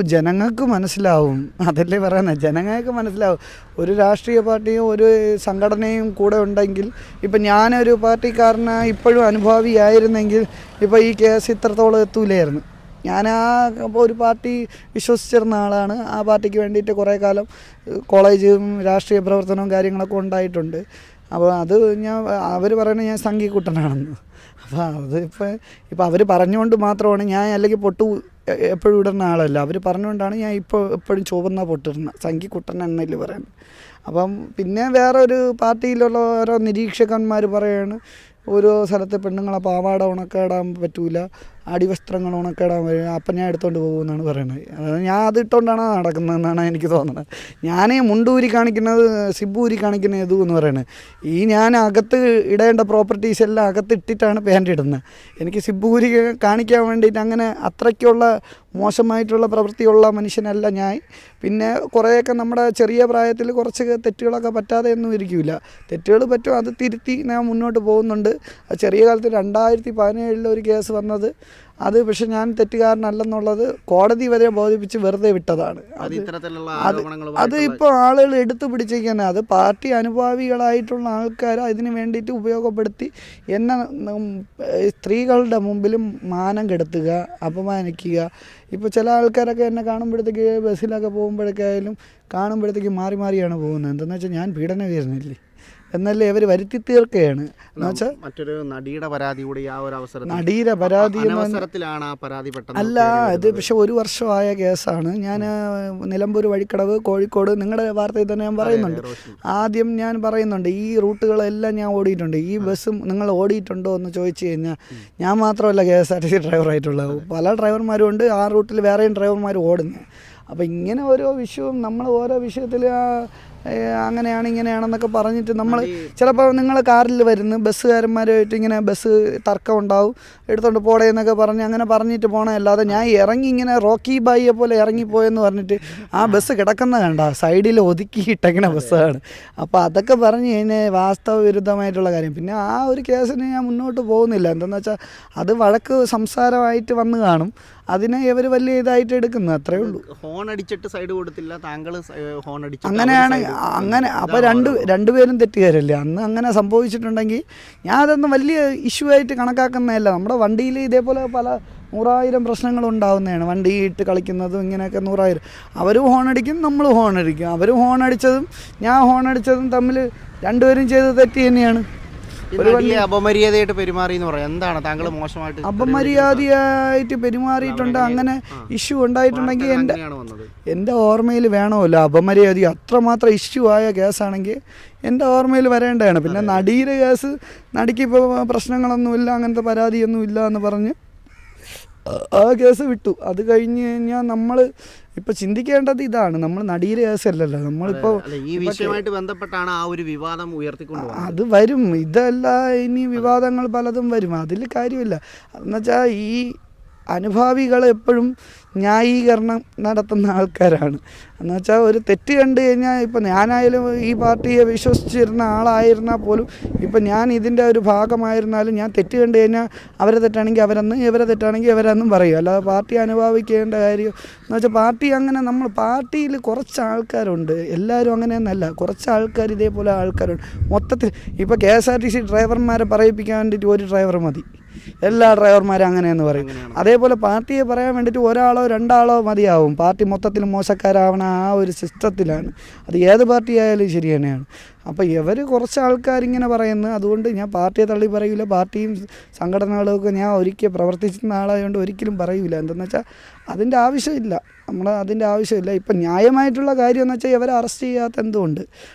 ജനങ്ങൾക്ക് മനസ്സിലാവും. അതല്ലേ പറയുന്നത് ജനങ്ങൾക്ക് മനസ്സിലാവും. ഒരു രാഷ്ട്രീയ പാർട്ടിയും ഒരു സംഘടനയും കൂടെ ഉണ്ടെങ്കിൽ ഇപ്പം ഞാനൊരു പാർട്ടിക്കാരന് ഇപ്പോഴും അനുഭാവിയായിരുന്നെങ്കിൽ ഇപ്പോൾ ഈ കേസ് ഇത്രത്തോളം എത്തൂലായിരുന്നു. ഞാൻ ആ ഒരു പാർട്ടി വിശ്വസിച്ചിരുന്ന ആളാണ്. ആ പാർട്ടിക്ക് വേണ്ടിയിട്ട് കുറേ കാലം കോളേജും രാഷ്ട്രീയ പ്രവർത്തനവും കാര്യങ്ങളൊക്കെ ഉണ്ടായിട്ടുണ്ട്. അപ്പോൾ അത് ഞാൻ അവർ പറയണത് ഞാൻ സംഘിക്കുട്ടനാണെന്ന്. അപ്പോൾ അത് ഇപ്പോൾ ഇപ്പോൾ അവർ പറഞ്ഞുകൊണ്ട് മാത്രമാണ് ഞാൻ അല്ലെങ്കിൽ പൊട്ടു എപ്പോഴും ഇടുന്ന ആളല്ല. അവർ പറഞ്ഞുകൊണ്ടാണ് ഞാൻ ഇപ്പോൾ എപ്പോഴും ചുവന്ന പൊട്ടിടുന്നത് സംഘിക്കുട്ടൻ എന്നല്ലേ പറയുന്നത്. അപ്പം പിന്നെ വേറെ ഒരു പാർട്ടിയിലുള്ള ഓരോ നിരീക്ഷകന്മാർ പറയാണ് ഓരോ സ്ഥലത്തെ പെണ്ണുങ്ങളെ പാവാട ഉണക്കാടാൻ പറ്റൂല അടിവസ്ത്രങ്ങൾ ഉണക്കിടാൻ വരും. അപ്പം ഞാൻ എടുത്തോണ്ട് പോകുമെന്നാണ് പറയുന്നത് അതായത് ഞാൻ അത് നടക്കുന്നതെന്നാണ് എനിക്ക് തോന്നുന്നത് ഞാൻ മുണ്ടൂരി കാണിക്കുന്നത് സിബ്ബൂരി കാണിക്കുന്ന ഇതു എന്ന് പറയുന്നത് ഈ ഞാൻ അകത്ത് ഇടേണ്ട പ്രോപ്പർട്ടീസ് എല്ലാം അകത്ത് ഇട്ടിട്ടാണ് പാന്റ് ഇടുന്നത്. എനിക്ക് സിബ്ബൂരി കാണിക്കാൻ വേണ്ടിയിട്ട് അങ്ങനെ അത്രയ്ക്കുള്ള മോശമായിട്ടുള്ള പ്രവൃത്തിയുള്ള മനുഷ്യനല്ല ഞാൻ. പിന്നെ കുറേയൊക്കെ നമ്മുടെ ചെറിയ പ്രായത്തിൽ കുറച്ച് തെറ്റുകളൊക്കെ പറ്റാതെ ഒന്നും ഇരിക്കില്ല തെറ്റുകൾ പറ്റും അത് തിരുത്തി ഞാൻ മുന്നോട്ട് പോകുന്നുണ്ട്. ചെറിയ കാലത്ത് രണ്ടായിരത്തി പതിനേഴിൽ ഒരു കേസ് വന്നത് അത് പക്ഷെ ഞാൻ തെറ്റുകാരനല്ലെന്നുള്ളത് കോടതി വരെ ബോധിപ്പിച്ച് വെറുതെ വിട്ടതാണ്. അത് അത് ഇപ്പോൾ ആളുകൾ എടുത്തു പിടിച്ചിരിക്കുന്നത് അത് പാർട്ടി അനുഭാവികളായിട്ടുള്ള ആൾക്കാർ അതിന് വേണ്ടിയിട്ട് ഉപയോഗപ്പെടുത്തി എന്നെ സ്ത്രീകളുടെ മുമ്പിലും മാനം കെടുത്തുക അപമാനിക്കുക. ഇപ്പോൾ ചില ആൾക്കാരൊക്കെ എന്നെ കാണുമ്പോഴത്തേക്ക് ബസ്സിലൊക്കെ പോകുമ്പോഴേക്കായാലും കാണുമ്പോഴത്തേക്ക് മാറി മാറിയാണ് പോകുന്നത്. എന്താണെന്ന് വെച്ചാൽ ഞാൻ പീഡന വീരനില്ലേ എന്നല്ലേ ഇവർ വരുത്തി തീർക്കുകയാണ് മറ്റൊരു നടിയുടെ പരാതി കൂടി ആ ഒരു അവസരത്തിൽ നടിയുടെ പരാതി പറഞ്ഞാൽ ആ പരാതി അല്ല ഇത് പക്ഷെ ഒരു വർഷമായ കേസാണ്. ഞാൻ നിലമ്പൂർ വഴിക്കടവ് കോഴിക്കോട് നിങ്ങളുടെ വാർത്തയിൽ തന്നെ ഞാൻ പറയുന്നുണ്ട്. ആദ്യം ഞാൻ പറയുന്നുണ്ട് ഈ റൂട്ടുകളെല്ലാം ഞാൻ ഓടിയിട്ടുണ്ട്. ഈ ബസ്സും നിങ്ങൾ ഓടിയിട്ടുണ്ടോ എന്ന് ചോദിച്ചു കഴിഞ്ഞാൽ ഞാൻ മാത്രമല്ല K S R T C ഡ്രൈവറായിട്ടുള്ളത് പല ഡ്രൈവർമാരും ഉണ്ട് ആ റൂട്ടിൽ വേറെയും ഡ്രൈവർമാർ ഓടുന്നു. അപ്പോൾ ഇങ്ങനെ ഓരോ വിഷയവും നമ്മൾ ഓരോ വിഷയത്തിൽ അങ്ങനെയാണ് ഇങ്ങനെയാണെന്നൊക്കെ പറഞ്ഞിട്ട് നമ്മൾ ചിലപ്പോൾ നിങ്ങൾ കാറിൽ വരുന്നു ബസ്സുകാരന്മാരുമായിട്ട് ഇങ്ങനെ ബസ് തർക്കം ഉണ്ടാവും എടുത്തോണ്ട് പോടേ എന്നൊക്കെ പറഞ്ഞ് അങ്ങനെ പറഞ്ഞിട്ട് പോണല്ലാതെ ഞാൻ ഇറങ്ങി ഇങ്ങനെ റോക്കി ബായിയെ പോലെ ഇറങ്ങിപ്പോയെന്ന് പറഞ്ഞിട്ട് ആ ബസ് കിടക്കുന്ന കണ്ട സൈഡിൽ ഒതുക്കി ഇട്ടങ്ങനെ ബസ്സാണ്. അപ്പോൾ അതൊക്കെ പറഞ്ഞ് കഴിഞ്ഞാൽ വാസ്തവ വിരുദ്ധമായിട്ടുള്ള കാര്യം. പിന്നെ ആ ഒരു കേസിന് ഞാൻ മുന്നോട്ട് പോകുന്നില്ല. എന്തെന്ന് വെച്ചാൽ അത് വഴക്ക് സംസാരമായിട്ട് വന്ന് കാണും. അതിനെ ഇവർ വലിയ ഇതായിട്ട് എടുക്കുന്നു അത്രേ ഉള്ളൂ. ഹോൺ അടിച്ചിട്ട് സൈഡ് കൊടുത്തില്ല താങ്കൾ ഹോൺ അടിച്ചു അങ്ങനെയാണ് അങ്ങനെ അപ്പോൾ രണ്ട് രണ്ടുപേരും തെറ്റുകാരല്ലേ. അന്ന് അങ്ങനെ സംഭവിച്ചിട്ടുണ്ടെങ്കിൽ ഞാൻ അതൊന്നും വലിയ ഇഷ്യൂ ആയിട്ട് കണക്കാക്കുന്നതല്ല. നമ്മുടെ വണ്ടിയിൽ ഇതേപോലെ പല നൂറായിരം പ്രശ്നങ്ങൾ ഉണ്ടാവുന്നതാണ്. വണ്ടി ഇട്ട് കളിക്കുന്നതും ഇങ്ങനെയൊക്കെ നൂറായിരം. അവർ ഹോൺ അടിക്കും നമ്മൾ ഹോൺ അടിക്കും. അവർ ഹോൺ അടിച്ചതും ഞാൻ ഹോൺ അടിച്ചതും തമ്മിൽ രണ്ടുപേരും ചെയ്തത് തെറ്റ് തന്നെയാണ്. നടിയെ അപമര്യാദയായിട്ട് പെരുമാറി എന്ന് പറയാം. എന്താണ് താങ്കൾ മോശമായിട്ട് അപമര്യാദയായിട്ട് പെരുമാറിയിട്ടുണ്ട്. അങ്ങനെ ഇഷ്യൂ ഉണ്ടായിട്ടുണ്ടെങ്കിൽ എന്റെ എന്റെ എന്റെ ഓർമ്മയിൽ വേണമല്ലോ അപമര്യാദ. അത്രമാത്രം ഇഷ്യൂ ആയ കേസാണെങ്കിൽ എന്റെ ഓർമ്മയിൽ വരേണ്ടതാണ്. പിന്നെ നടിയുടെ കേസ് നടിക്ക് ഇപ്പോൾ പ്രശ്നങ്ങളൊന്നുമില്ല അങ്ങനത്തെ പരാതിയൊന്നും ഇല്ല എന്ന് പറഞ്ഞ് ആ- കേസ് വിട്ടു. അത് കഴിഞ്ഞ് കഴിഞ്ഞാൽ നമ്മൾ ഇപ്പൊ ചിന്തിക്കേണ്ടത് ഇതാണ്. നമ്മൾ നടിയിലെ കേസല്ലല്ലോ. നമ്മളിപ്പോൾ അല്ല ഈ വിഷയമായിട്ട് ബന്ധപ്പെട്ടാണ് ആ ഒരു വിവാദം ഉയർത്തിക്കൊണ്ട് അത് വരും. ഇതല്ല ഇനി വിവാദങ്ങൾ പലതും വരും. അതിൽ കാര്യമില്ല. എന്നുവെച്ചാൽ ഈ അനുഭാവികൾ എപ്പോഴും ന്യായീകരണം നടത്തുന്ന ആൾക്കാരാണ്. എന്നുവെച്ചാൽ ഒരു തെറ്റ് കണ്ടു കഴിഞ്ഞാൽ ഇപ്പം ഞാനായാലും ഈ പാർട്ടിയെ വിശ്വസിച്ചിരുന്ന ആളായിരുന്നാൽ പോലും ഇപ്പം ഞാൻ ഇതിന്റെ ഒരു ഭാഗമായിരുന്നാലും ഞാൻ തെറ്റ് കണ്ടു കഴിഞ്ഞാൽ അവരെ തെറ്റാണെങ്കിൽ അവരെന്ന് ഇവരെ തെറ്റാണെങ്കിൽ ഇവരെന്നും പറയും. അല്ലാതെ പാർട്ടി അനുഭവിക്കേണ്ട കാര്യം എന്ന് വെച്ചാൽ പാർട്ടി അങ്ങനെ നമ്മൾ പാർട്ടിയിൽ കുറച്ച് ആൾക്കാരുണ്ട്. എല്ലാവരും അങ്ങനെയൊന്നല്ല. കുറച്ച് ആൾക്കാർ ഇതേപോലെ ആൾക്കാരുണ്ട്. മൊത്തത്തിൽ ഇപ്പോൾ K S R T C ഡ്രൈവർമാരെ പറയിപ്പിക്കാൻ വേണ്ടിയിട്ട് ഒരു ഡ്രൈവർ മതി. എല്ലാ ഡ്രൈവർമാരും അങ്ങനെയെന്ന് പറയും. അതേപോലെ പാർട്ടിയെ പറയാൻ വേണ്ടിയിട്ട് ഒരാളോ രണ്ടാളോ മതിയാവും. പാർട്ടി മൊത്തത്തിൽ മോശക്കാരാവണ ആ ഒരു സിസ്റ്റത്തിലാണ്. അത് ഏത് പാർട്ടി ആയാലും ശരി തന്നെയാണ്. അപ്പോൾ ഇവർ കുറച്ച് ആൾക്കാരിങ്ങനെ പറയുന്നു. അതുകൊണ്ട് ഞാൻ പാർട്ടിയെ തള്ളി പറയില്ല പാർട്ടിയും സംഘടനകളൊക്കെ ഞാൻ ഒരിക്കൽ പ്രവർത്തിച്ചിരുന്ന ആളായതുകൊണ്ട് ഒരിക്കലും പറയില്ല എന്തെന്ന് വെച്ചാൽ അതിന്റെ ആവശ്യമില്ല. നമ്മൾ അതിന്റെ ആവശ്യമില്ല. ഇപ്പം ന്യായമായിട്ടുള്ള കാര്യം എന്ന് വെച്ചാൽ ഇവരെ അറസ്റ്റ് ചെയ്യാത്ത എന്തുകൊണ്ട്?